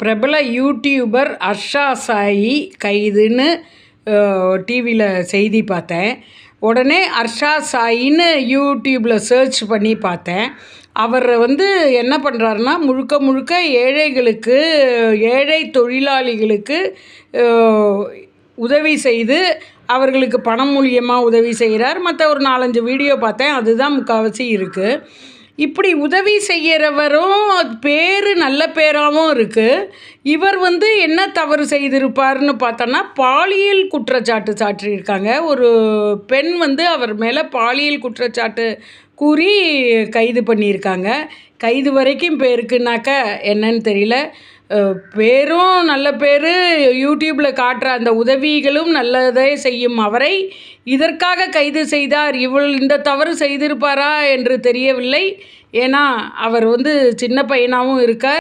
பிரபல யூடியூபர் அர்ஷா சாயி கைதுன்னு டிவியில் செய்தி பார்த்தேன். உடனே அர்ஷா சாயின்னு யூடியூப்பில் சர்ச் பண்ணி பார்த்தேன். அவர் வந்து என்ன பண்ணுறாருன்னா முழுக்க முழுக்க ஏழைகளுக்கு ஏழை தொழிலாளிகளுக்கு உதவி செய்து அவர்களுக்கு பணம் மூலியமாக உதவி செய்கிறார் மற்ற ஒரு நாலஞ்சு வீடியோ பார்த்தேன். அதுதான் முக்கால்வாசி இருக்குது இப்படி உதவி செய்கிறவரும் பேர் நல்ல பேராகவும் இருக்குது இவர் வந்து என்ன தவறு செய்திருப்பார்னு பார்த்தோன்னா பாலியல் குற்றச்சாட்டு சாற்றியிருக்காங்க. ஒரு பெண் வந்து அவர் மேலே பாலியல் குற்றச்சாட்டு கூறி கைது பண்ணியிருக்காங்க. கைது வரைக்கும் பேருக்குனாக்க என்னன்னு தெரியல. பேரும் நல்ல பேர். யூடியூப்பில் காட்டுற அந்த உதவிகளும் நல்லதே செய்யும் அவரை. இதற்காக கைது செய்தார். இவள் இந்த தவறு செய்திருப்பாரா என்று தெரியவில்லை. ஏன்னா அவர் வந்து சின்ன பையனாகவும் இருக்கார்.